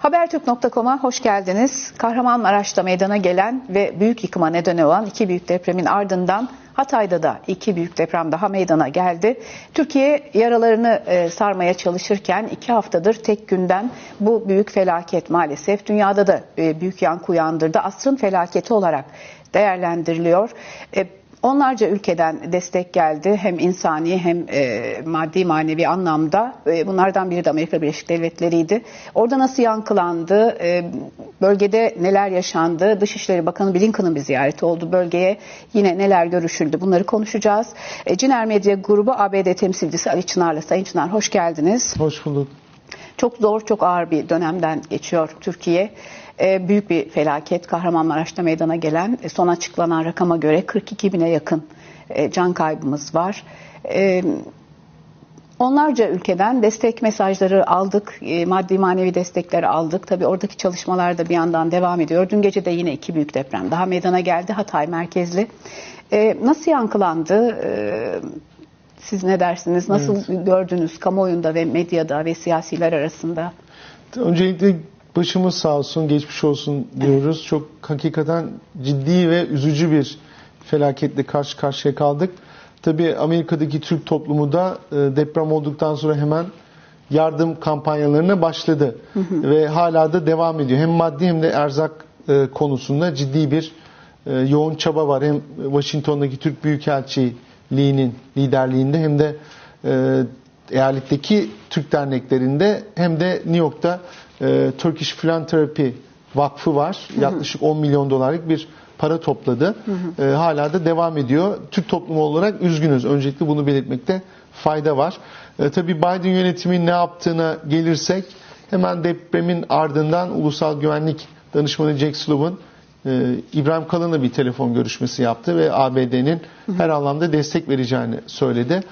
Habertürk.com'a hoş geldiniz. Kahramanmaraş'ta meydana gelen ve büyük yıkıma neden olan iki büyük depremin ardından Hatay'da da iki büyük deprem daha meydana geldi. Türkiye yaralarını e, sarmaya çalışırken iki haftadır tek günden bu büyük felaket maalesef dünyada da e, büyük yankı uyandırdı. Asrın felaketi olarak değerlendiriliyor. E, Onlarca ülkeden destek geldi hem insani hem e, maddi manevi anlamda. E, bunlardan biri de Amerika Birleşik Devletleri'ydi. Orada nasıl yankılandı, e, bölgede neler yaşandı, Dışişleri Bakanı Blinken'ın bir ziyareti oldu bölgeye. Yine neler görüşüldü bunları konuşacağız. E, Ciner Medya Grubu ABD temsilcisi Ali Çınar'la. Sayın Çınar hoş geldiniz. Hoş bulduk. Çok zor, çok ağır bir dönemden geçiyor Türkiye. Ee, büyük bir felaket Kahramanmaraş'ta meydana gelen e, son açıklanan rakama göre 42 bine yakın e, can kaybımız var. Onlarca ülkeden destek mesajları aldık, e, maddi manevi destekleri aldık. Tabii oradaki çalışmalar da bir yandan devam ediyor. Dün gece de yine iki büyük deprem daha meydana geldi Hatay merkezli. Ee, nasıl yankılandı? Ee, siz ne dersiniz? Nasıl evet. gördünüz kamuoyunda ve medyada ve siyasiler arasında? Öncelikle başımız sağ olsun, geçmiş olsun diyoruz. Çok hakikaten ciddi ve üzücü bir felaketle karşı karşıya kaldık. Tabii Amerika'daki Türk toplumu da deprem olduktan sonra hemen yardım kampanyalarına başladı. Hı hı. Ve hala da devam ediyor. Hem maddi hem de erzak konusunda ciddi bir yoğun çaba var. Hem Washington'daki Türk Büyükelçiliği'nin liderliğinde hem de eyaletteki Türk derneklerinde hem de New York'ta e, Turkish Philanthropy Vakfı var. Yaklaşık 10 milyon dolarlık bir para topladı. Hı hı. E, hala da devam ediyor. Türk toplumu olarak üzgünüz. Öncelikle bunu belirtmekte fayda var. E, tabii Biden yönetimi ne yaptığına gelirsek hemen depremin ardından Ulusal Güvenlik Danışmanı Jack Sullivan e, İbrahim Kalın'la bir telefon görüşmesi yaptı ve ABD'nin her anlamda destek vereceğini söyledi.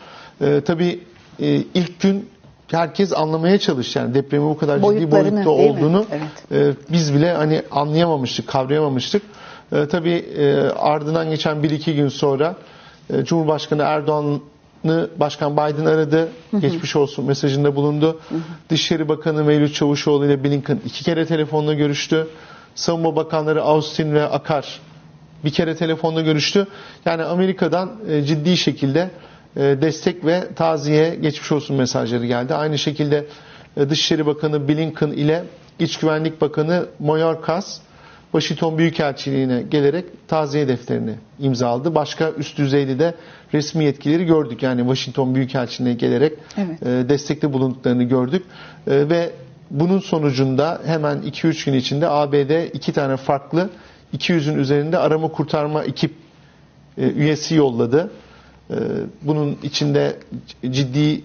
E, tabii e, ilk gün herkes anlamaya çalıştı. Yani depremin bu kadar ciddi boyutta olduğunu evet. e, biz bile hani anlayamamıştık, kavrayamamıştık. E, tabii e, ardından geçen bir iki gün sonra e, Cumhurbaşkanı Erdoğan'ı Başkan Biden aradı. Hı hı. Geçmiş olsun mesajında bulundu. Hı hı. Dışişleri Bakanı Mevlüt Çavuşoğlu ile Blinken iki kere telefonla görüştü. Savunma Bakanları Austin ve Akar bir kere telefonla görüştü. Yani Amerika'dan e, ciddi şekilde destek ve taziye geçmiş olsun mesajları geldi. Aynı şekilde Dışişleri Bakanı Blinken ile İç Güvenlik Bakanı Mayorkas Washington Büyükelçiliğine gelerek taziye defterini imzaladı. Başka üst düzeyde de resmi yetkileri gördük. Yani Washington Büyükelçiliğine gelerek evet. destekte bulunduklarını gördük. Ve bunun sonucunda hemen 2-3 gün içinde ABD iki tane farklı 200'ün üzerinde arama kurtarma ekip üyesi yolladı. Bunun içinde ciddi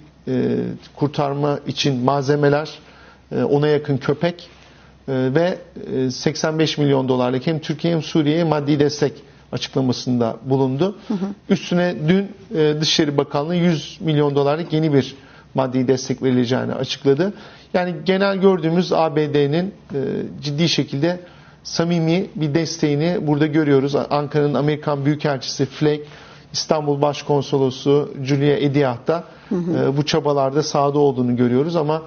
kurtarma için malzemeler, ona yakın köpek ve 85 milyon dolarlık hem Türkiye hem Suriye'ye maddi destek açıklamasında bulundu. Hı hı. Üstüne dün Dışişleri Bakanlığı 100 milyon dolarlık yeni bir maddi destek verileceğini açıkladı. Yani genel gördüğümüz ABD'nin ciddi şekilde samimi bir desteğini burada görüyoruz. Ankara'nın Amerikan Büyükelçisi Flake İstanbul Başkonsolosu Julia Ediah da hı hı. E, bu çabalarda sahada olduğunu görüyoruz ama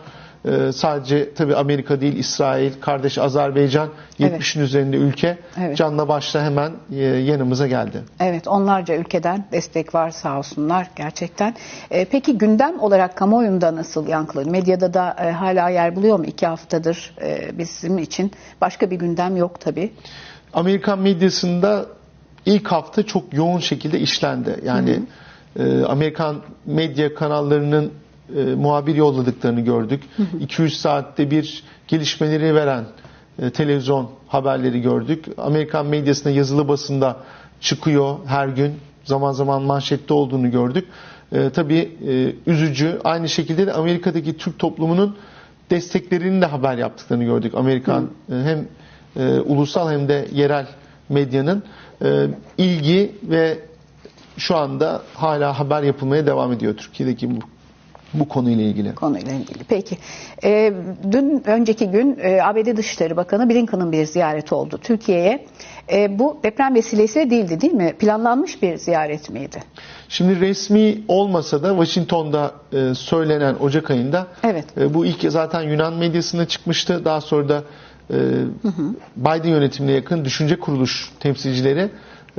e, sadece tabi Amerika değil İsrail, kardeş Azerbaycan 70'in evet. üzerinde ülke evet. canla başla hemen e, yanımıza geldi. Evet onlarca ülkeden destek var sağ olsunlar gerçekten. E, peki gündem olarak kamuoyunda nasıl yankılı? Medyada da e, hala yer buluyor mu? İki haftadır e, bizim için başka bir gündem yok tabi. Amerikan medyasında ilk hafta çok yoğun şekilde işlendi. Yani hı hı. E, Amerikan medya kanallarının e, muhabir yolladıklarını gördük. 200 saatte bir gelişmeleri veren e, televizyon haberleri gördük. Amerikan medyasında yazılı basında çıkıyor her gün. Zaman zaman manşette olduğunu gördük. E, tabii e, üzücü. Aynı şekilde de Amerika'daki Türk toplumunun desteklerinin de haber yaptıklarını gördük. Amerikan e, hem e, ulusal hem de yerel medyanın e, ilgi ve şu anda hala haber yapılmaya devam ediyor Türkiye'deki bu bu konuyla ilgili. konuyla ilgili. Peki. Ee, dün önceki gün e, ABD Dışişleri Bakanı Blinken'ın bir ziyareti oldu Türkiye'ye. E, bu deprem vesilesiyle değildi değil mi? Planlanmış bir ziyaret miydi? Şimdi resmi olmasa da Washington'da e, söylenen Ocak ayında Evet. e, bu ilk zaten Yunan medyasında çıkmıştı. Daha sonra da e, Biden yönetimine yakın düşünce kuruluş temsilcileri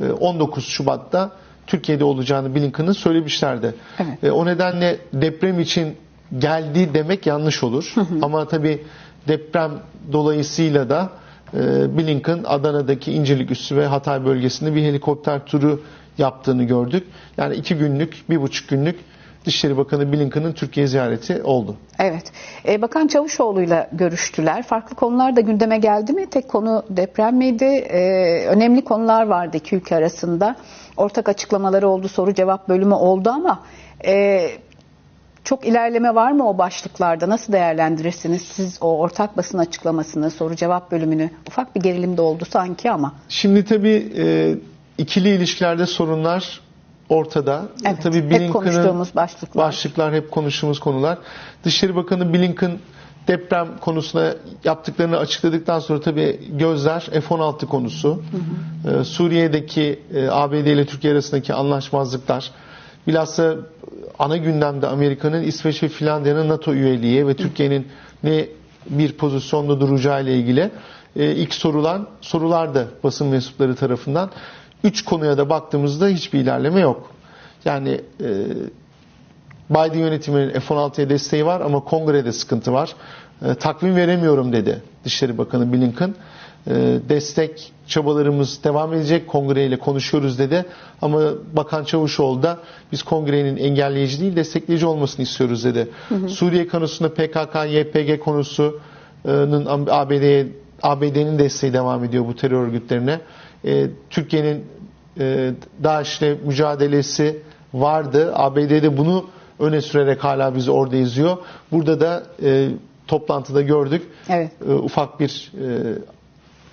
e, 19 Şubat'ta Türkiye'de olacağını Blinken'ın söylemişlerdi. Evet. E, o nedenle deprem için geldi demek yanlış olur. Ama tabii deprem dolayısıyla da e, Blinken Adana'daki İncirlik Üssü ve Hatay bölgesinde bir helikopter turu yaptığını gördük. Yani iki günlük, bir buçuk günlük Dışişleri Bakanı Blinken'ın Türkiye ziyareti oldu. Evet. E, Bakan Çavuşoğlu'yla görüştüler. Farklı konular da gündeme geldi mi? Tek konu deprem miydi? E, önemli konular vardı iki ülke arasında. Ortak açıklamaları oldu, soru cevap bölümü oldu ama e, çok ilerleme var mı o başlıklarda? Nasıl değerlendirirsiniz siz o ortak basın açıklamasını, soru cevap bölümünü? Ufak bir gerilim de oldu sanki ama. Şimdi tabii e, ikili ilişkilerde sorunlar ortada. Evet, tabii hep Blinken'ın konuştuğumuz başlıklar. başlıklar hep konuştuğumuz konular. Dışişleri Bakanı Blinken deprem konusuna yaptıklarını açıkladıktan sonra tabii gözler F-16 konusu, e, Suriye'deki e, ABD ile Türkiye arasındaki anlaşmazlıklar, bilhassa ana gündemde Amerika'nın İsveç ve Finlandiya'nın NATO üyeliği ve Türkiye'nin ne bir pozisyonda duracağı ile ilgili e, ilk sorulan sorulardı basın mensupları tarafından. Üç konuya da baktığımızda hiçbir ilerleme yok. Yani e, Biden yönetiminin F-16'ya desteği var ama kongrede sıkıntı var. E, takvim veremiyorum dedi Dışişleri Bakanı Blinken. E, destek çabalarımız devam edecek. Kongreyle konuşuyoruz dedi. Ama Bakan Çavuşoğlu da biz kongrenin engelleyici değil destekleyici olmasını istiyoruz dedi. Suriye konusunda PKK, YPG konusunun ABD'ye ABD'nin desteği devam ediyor bu terör örgütlerine. E, Türkiye'nin e, DAEŞ'le mücadelesi vardı. ABD'de bunu öne sürerek hala bizi orada izliyor. Burada da e, toplantıda gördük. Evet. E, ufak bir e,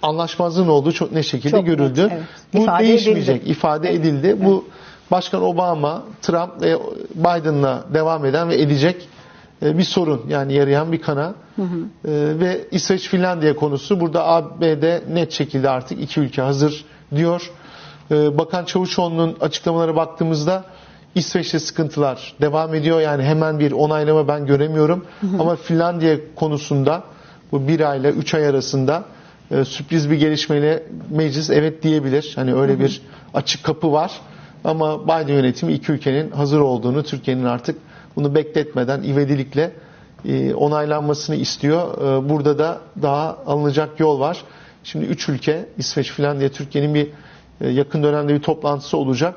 anlaşmazlığın olduğu çok ne şekilde Çok net, görüldü. evet. Bu İfade değişmeyecek. edildi. ifade Evet. edildi. Bu Başkan Obama, Trump ve Biden'la devam eden ve edecek bir sorun. Yani yarayan bir kana. E, ve İsveç Finlandiya konusu burada ABD net şekilde artık iki ülke hazır diyor. E, Bakan Çavuşoğlu'nun açıklamalara baktığımızda İsveç'te sıkıntılar devam ediyor. Yani hemen bir onaylama ben göremiyorum. Ama Finlandiya konusunda bu bir ayla üç ay arasında e, sürpriz bir gelişmeyle meclis evet diyebilir. Hani öyle bir açık kapı var. Ama Biden yönetimi iki ülkenin hazır olduğunu, Türkiye'nin artık bunu bekletmeden ivedilikle e, onaylanmasını istiyor. E, Burada da daha alınacak yol var. Şimdi üç ülke, İsveç, Finlandiya, Türkiye'nin bir e, yakın dönemde bir toplantısı olacak.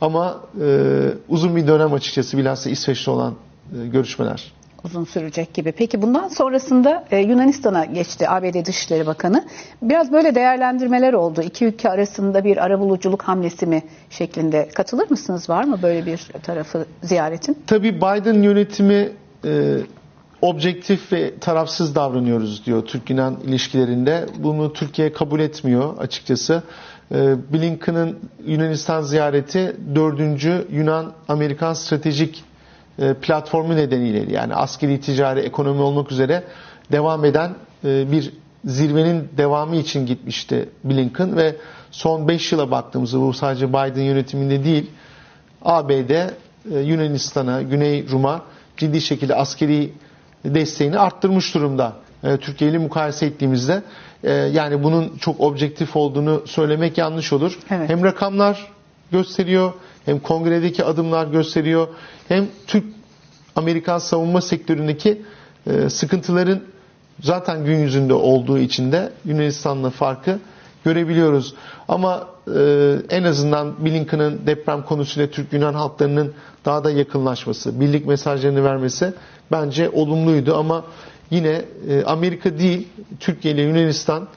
Ama e, uzun bir dönem açıkçası bilhassa İsveç'te olan e, görüşmeler. Uzun sürecek gibi. Peki bundan sonrasında e, Yunanistan'a geçti ABD Dışişleri Bakanı. Biraz böyle değerlendirmeler oldu. İki ülke arasında bir arabuluculuk hamlesi mi şeklinde katılır mısınız? Var mı böyle bir tarafı ziyaretin? Tabii Biden yönetimi e, objektif ve tarafsız davranıyoruz diyor Türk-Yunan ilişkilerinde. Bunu Türkiye kabul etmiyor açıkçası. E, Blinken'ın Yunanistan ziyareti dördüncü Yunan-Amerikan stratejik platformu nedeniyle yani askeri, ticari, ekonomi olmak üzere devam eden e, bir zirvenin devamı için gitmişti Blinken ve son 5 yıla baktığımızda bu sadece Biden yönetiminde değil ABD e, Yunanistan'a, Güney Rum'a ciddi şekilde askeri desteğini arttırmış durumda. E, Türkiye ile mukayese ettiğimizde e, yani bunun çok objektif olduğunu söylemek yanlış olur. Evet. Hem rakamlar gösteriyor, hem kongredeki adımlar gösteriyor, hem Türk Amerikan savunma sektöründeki e, sıkıntıların zaten gün yüzünde olduğu için de Yunanistan'la farkı görebiliyoruz. Ama e, en azından Blinken'ın deprem konusuyla Türk-Yunan halklarının daha da yakınlaşması, birlik mesajlarını vermesi bence olumluydu ama yine e, Amerika değil, Türkiye ile Yunanistan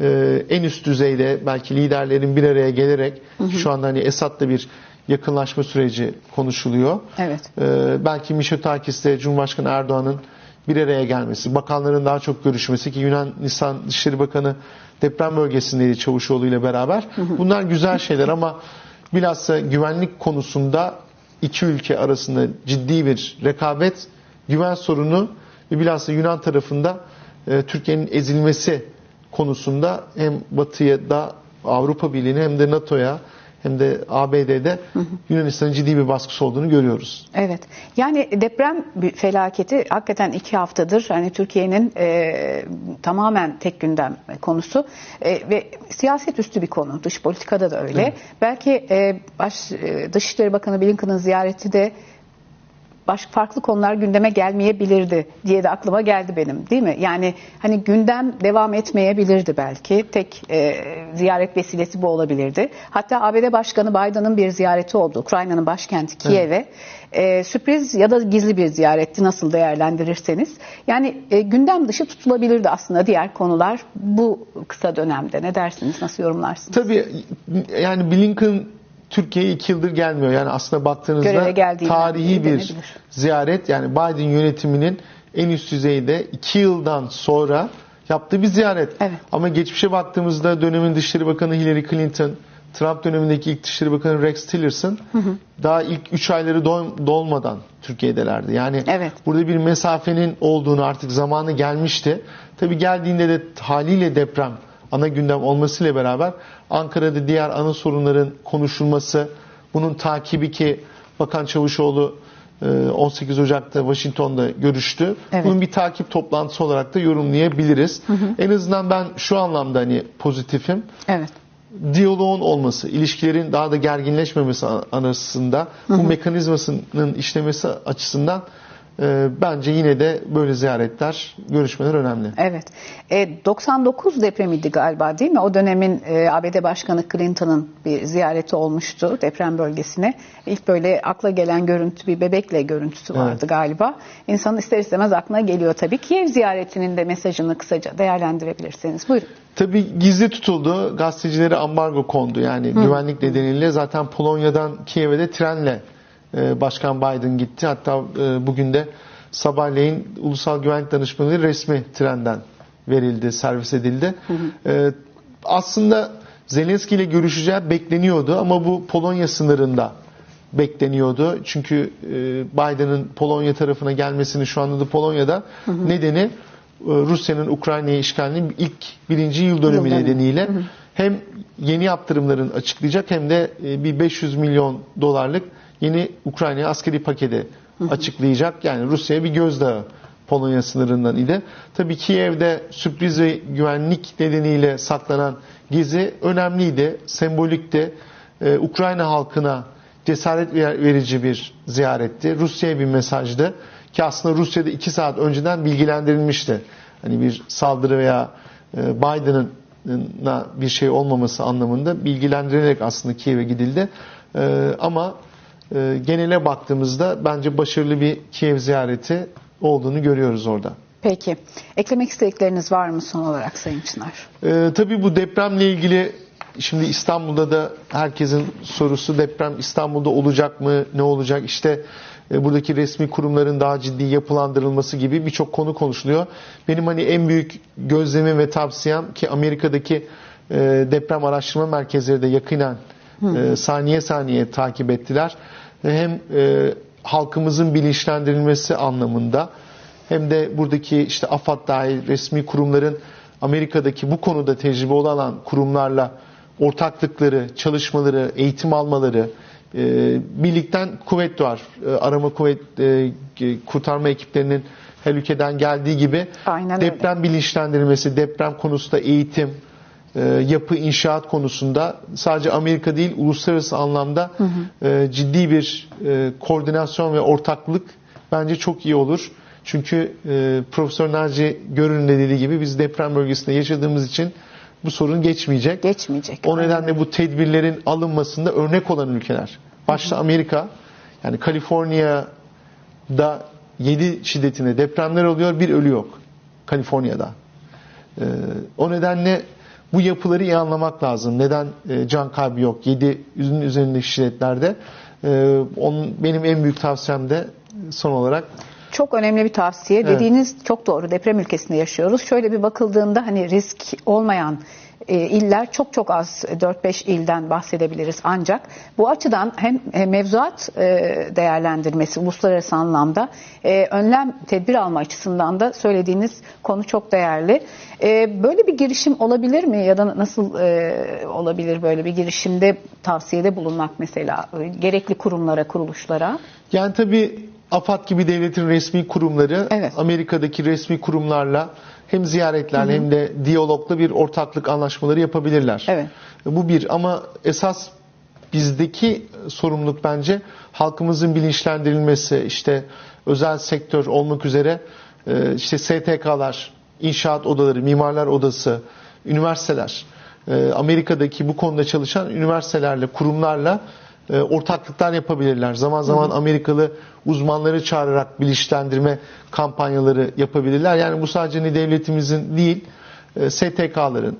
e, en üst düzeyde belki liderlerin bir araya gelerek şu anda hani Esad'la bir yakınlaşma süreci konuşuluyor. Evet. Ee, belki Mitsotakis ile Cumhurbaşkanı Erdoğan'ın bir araya gelmesi, bakanların daha çok görüşmesi ki Yunanistan Dışişleri Bakanı deprem bölgesindeydi Çavuşoğlu ile beraber. Bunlar güzel şeyler ama bilhassa güvenlik konusunda iki ülke arasında ciddi bir rekabet, güven sorunu ve bilhassa Yunan tarafında e, Türkiye'nin ezilmesi konusunda hem Batı'ya da Avrupa Birliği'ne hem de NATO'ya hem de ABD'de Yunanistan'ın ciddi bir baskısı olduğunu görüyoruz. Evet. Yani deprem felaketi hakikaten iki haftadır hani Türkiye'nin e, tamamen tek gündem konusu E, ve siyaset üstü bir konu. Dış politikada da öyle. Evet. Belki e, baş, e, Dışişleri Bakanı Blinken'ın ziyareti de başka farklı konular gündeme gelmeyebilirdi diye de aklıma geldi benim değil mi? Yani hani gündem devam etmeyebilirdi belki. Tek e, ziyaret vesilesi bu olabilirdi. Hatta ABD Başkanı Biden'ın bir ziyareti oldu. Ukrayna'nın başkenti Kiev'e. E, sürpriz ya da gizli bir ziyaretti nasıl değerlendirirseniz. Yani e, gündem dışı tutulabilirdi aslında diğer konular bu kısa dönemde. Ne dersiniz? Nasıl yorumlarsınız? Tabii yani Blinken Türkiye'ye iki yıldır gelmiyor. Yani aslında baktığınızda tarihi bir denebilir. ziyaret. Yani Biden yönetiminin en üst düzeyde iki yıldan sonra yaptığı bir ziyaret. Evet. Ama geçmişe baktığımızda dönemin Dışişleri Bakanı Hillary Clinton, Trump dönemindeki ilk Dışişleri Bakanı Rex Tillerson daha ilk 3 ayları dol- dolmadan Türkiye'delerdi. Yani Evet. burada bir mesafenin olduğunu artık zamanı gelmişti. Tabii geldiğinde de haliyle deprem ana gündem olmasıyla beraber Ankara'da diğer ana sorunların konuşulması, bunun takibi ki Bakan Çavuşoğlu e, 18 Ocak'ta Washington'da görüştü. Evet. Bunun bir takip toplantısı olarak da yorumlayabiliriz. En azından ben şu anlamda hani pozitifim Evet. diyaloğun olması, ilişkilerin daha da gerginleşmemesi arasında bu mekanizmasının işlemesi açısından e, bence yine de böyle ziyaretler, görüşmeler önemli. Evet. E, 99 depremiydi galiba değil mi? O dönemin e, ABD Başkanı Clinton'ın bir ziyareti olmuştu deprem bölgesine. İlk böyle akla gelen görüntü bir bebekle görüntüsü vardı Evet. galiba. İnsanın ister istemez aklına geliyor tabii. Kiev ziyaretinin de mesajını kısaca değerlendirebilirseniz. Buyurun. Tabii gizli tutuldu, gazetecilere ambargo kondu. Yani güvenlik nedeniyle zaten Polonya'dan Kiev'e de trenle Başkan Biden gitti. Hatta e, bugün de sabahleyin Ulusal Güvenlik Danışmanlığı resmi trenden verildi, servis edildi. E, aslında Zelenski ile görüşeceği bekleniyordu ama bu Polonya sınırında bekleniyordu. Çünkü e, Biden'ın Polonya tarafına gelmesini şu anda da Polonya'da nedeni e, Rusya'nın Ukrayna'yı işgalinin ilk birinci yıl dönümü Yıl nedeniyle hem yeni yaptırımların açıklayacak hem de bir 500 milyon dolarlık yeni Ukrayna'ya askeri paketi açıklayacak. Yani Rusya'ya bir gözdağı Polonya sınırından idi. Tabii Kiev'de sürpriz ve güvenlik nedeniyle saklanan gezi önemliydi, sembolikti. Ee, Ukrayna halkına cesaret ver- verici bir ziyaretti. Rusya'ya bir mesajdı ki aslında Rusya'da iki saat önceden bilgilendirilmişti. Hani bir saldırı veya e, Biden'ın bir şey olmaması anlamında bilgilendirilerek aslında Kiev'e gidildi. Ee, ama e, genele baktığımızda bence başarılı bir Kiev ziyareti olduğunu görüyoruz orada. Peki. Eklemek istedikleriniz var mı son olarak Sayın Çınar? Ee, tabii bu depremle ilgili şimdi İstanbul'da da herkesin sorusu deprem İstanbul'da olacak mı? Ne olacak? İşte e, buradaki resmi kurumların daha ciddi yapılandırılması gibi birçok konu konuşuluyor. Benim hani en büyük gözlemim ve tavsiyem ki Amerika'daki e, deprem araştırma merkezleri de yakinen e, saniye saniye takip ettiler. Hem e, halkımızın bilinçlendirilmesi anlamında hem de buradaki işte AFAD dahil resmi kurumların Amerika'daki bu konuda tecrübe olan kurumlarla ortaklıkları, çalışmaları, eğitim almaları, e, birlikten kuvvet doğar. E, arama kuvvet, e, kurtarma ekiplerinin her ülkeden geldiği gibi Aynen öyle. deprem bilinçlendirilmesi, deprem konusunda eğitim, e, yapı, inşaat konusunda sadece Amerika değil uluslararası anlamda e, ciddi bir e, koordinasyon ve ortaklık bence çok iyi olur. Çünkü e, Profesör Naci Görün'ün de dediği gibi biz deprem bölgesinde yaşadığımız için bu sorun geçmeyecek. Geçmeyecek. O nedenle bu tedbirlerin alınmasında örnek olan ülkeler. Başta Amerika, yani Kaliforniya'da 7 şiddetinde depremler oluyor, bir ölü yok. Kaliforniya'da. O nedenle bu yapıları iyi anlamak lazım. Neden e, can kaybı yok 7'ün üzerindeki şiddetlerde? Ee, onun, benim en büyük tavsiyem de son olarak Çok önemli bir tavsiye. Evet. Dediğiniz çok doğru. Deprem ülkesinde yaşıyoruz. Şöyle bir bakıldığında hani risk olmayan e, iller çok çok az 4-5 ilden bahsedebiliriz ancak bu açıdan hem e, mevzuat e, değerlendirmesi uluslararası anlamda e, önlem tedbir alma açısından da söylediğiniz konu çok değerli. E, böyle bir girişim olabilir mi ya da nasıl e, olabilir böyle bir girişimde tavsiyede bulunmak mesela e, gerekli kurumlara kuruluşlara? Yani tabii AFAD gibi devletin resmi kurumları Evet. Amerika'daki resmi kurumlarla hem ziyaretlerle hem de diyalogla bir ortaklık anlaşmaları yapabilirler. Evet. Bu bir ama esas bizdeki sorumluluk bence halkımızın bilinçlendirilmesi, işte özel sektör olmak üzere e, işte STK'lar, inşaat odaları, mimarlar odası, üniversiteler, e, Amerika'daki bu konuda çalışan üniversitelerle, kurumlarla e, ortaklıklar yapabilirler. Zaman zaman Amerikalı uzmanları çağırarak bilinçlendirme kampanyaları yapabilirler. Yani bu sadece ne devletimizin değil, e, STK'ların,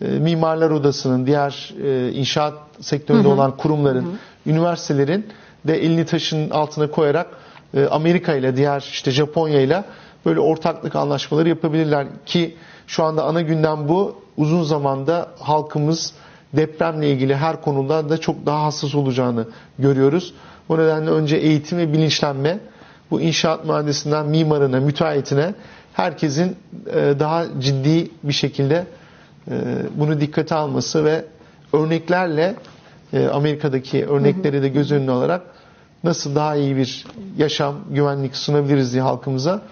e, Mimarlar Odası'nın, diğer e, inşaat sektöründe olan kurumların, üniversitelerin de elini taşın altına koyarak e, Amerika ile diğer işte Japonya ile böyle ortaklık anlaşmaları yapabilirler ki şu anda ana gündem bu. Uzun zamanda halkımız depremle ilgili her konuda da çok daha hassas olacağını görüyoruz. Bu nedenle önce eğitim ve bilinçlenme bu inşaat mühendisinden mimarına, müteahhitine herkesin e, daha ciddi bir şekilde e, bunu dikkate alması ve örneklerle e, Amerika'daki örnekleri de göz önüne alarak nasıl daha iyi bir yaşam, güvenlik sunabiliriz diye halkımıza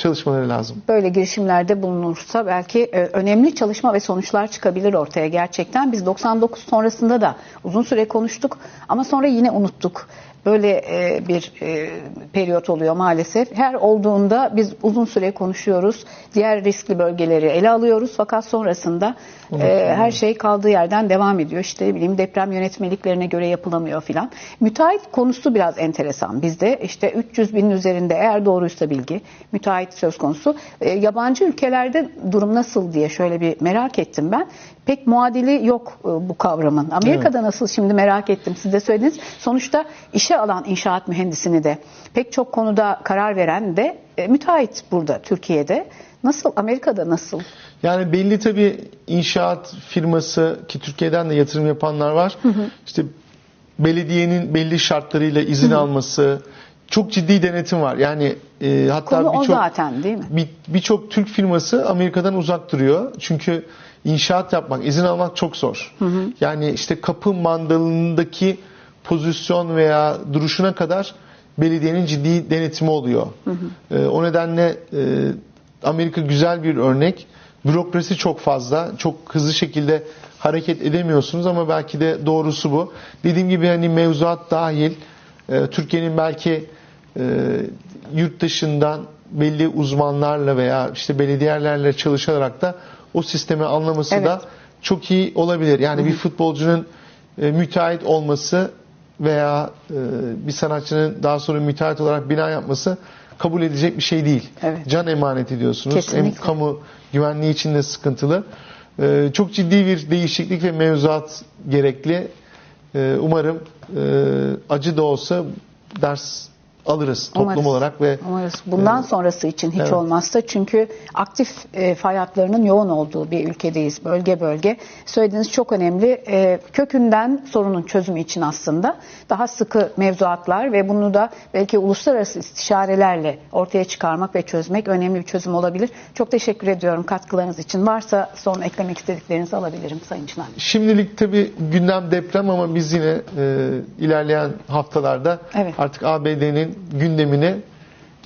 çalışmaları lazım. Böyle girişimlerde bulunursa belki e, önemli çalışma ve sonuçlar çıkabilir ortaya gerçekten. Biz 99 sonrasında da uzun süre konuştuk ama sonra yine unuttuk. Böyle e, bir e, periyot oluyor maalesef. Her olduğunda biz uzun süre konuşuyoruz. Diğer riskli bölgeleri ele alıyoruz fakat sonrasında e, her şey kaldığı yerden devam ediyor. İşte bileyim deprem yönetmeliklerine göre yapılamıyor filan. Müteahhit konusu biraz enteresan. Bizde işte 300 binin üzerinde eğer doğruysa bilgi müteahhit söz konusu. E, yabancı ülkelerde durum nasıl diye şöyle bir merak ettim ben. Pek muadili yok e, bu kavramın. Amerika'da nasıl şimdi merak ettim. Siz de söylediniz. Sonuçta işe alan inşaat mühendisini de pek çok konuda karar veren de e, müteahhit burada Türkiye'de. Nasıl? Amerika'da nasıl? Yani belli tabii inşaat firması ki Türkiye'den de yatırım yapanlar var. İşte belediyenin belli şartlarıyla izin alması, çok ciddi denetim var. Yani e, hatta birçok zaten değil mi? bir- birçok Türk firması Amerika'dan uzak duruyor. Çünkü inşaat yapmak, izin almak çok zor. Yani işte kapı mandalındaki pozisyon veya duruşuna kadar belediyenin ciddi denetimi oluyor. E, o nedenle e, Amerika güzel bir örnek. Bürokrasi çok fazla. Çok hızlı şekilde hareket edemiyorsunuz ama belki de doğrusu bu. Dediğim gibi hani mevzuat dahil e, Türkiye'nin belki e, yurt dışından belli uzmanlarla veya işte belediyelerle çalışarak da o sistemi anlaması Evet. da çok iyi olabilir. Yani bir futbolcunun e, müteahhit olması veya e, bir sanatçının daha sonra müteahhit olarak bina yapması kabul edecek bir şey değil. Evet. Can emanet ediyorsunuz. Kesinlikle. Hem kamu güvenliği için de sıkıntılı. E, çok ciddi bir değişiklik ve mevzuat gerekli. E, umarım e, acı da olsa ders alırız toplum Umarız. olarak ve Umarız. Bundan sonrası için hiç evet. olmazsa çünkü aktif e, fay hatlarının yoğun olduğu bir ülkedeyiz bölge bölge. Söylediğiniz çok önemli. E, kökünden sorunun çözümü için aslında daha sıkı mevzuatlar ve bunu da belki uluslararası istişarelerle ortaya çıkarmak ve çözmek önemli bir çözüm olabilir. Çok teşekkür ediyorum katkılarınız için. Varsa son eklemek istediklerinizi alabilirim Sayın Çınar. Şimdilik tabi gündem deprem ama biz yine e, ilerleyen haftalarda Evet. artık ABD'nin gündemini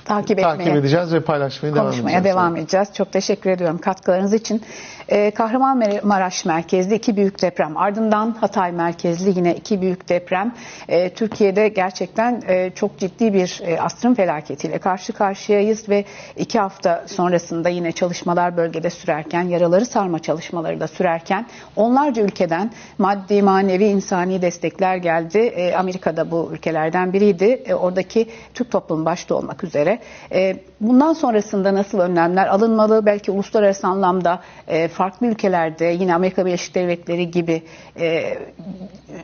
Takip, takip edeceğiz ve paylaşmaya devam konuşmaya edeceğiz. devam edeceğiz. Çok teşekkür ediyorum katkılarınız için. Ee, Kahramanmaraş merkezli iki büyük deprem. Ardından Hatay merkezli yine iki büyük deprem. Ee, Türkiye'de gerçekten e, çok ciddi bir e, felaketiyle karşı karşıyayız ve iki hafta sonrasında yine çalışmalar bölgede sürerken, yaraları sarma çalışmaları da sürerken onlarca ülkeden maddi, manevi, insani destekler geldi. Ee, Amerika'da bu ülkelerden biriydi. Oradaki Türk toplumu başta olmak üzere. E, bundan sonrasında nasıl önlemler alınmalı? Belki uluslararası anlamda e, farklı ülkelerde yine Amerika Birleşik Devletleri gibi e,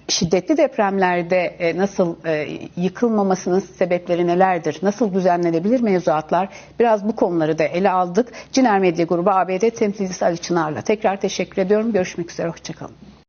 şiddetli depremlerde e, nasıl e, yıkılmamasının sebepleri nelerdir? Nasıl düzenlenebilir mevzuatlar? Biraz bu konuları da ele aldık. Ciner Medya Grubu ABD temsilcisi Ali Çınar'la tekrar teşekkür ediyorum. Görüşmek üzere. Hoşçakalın.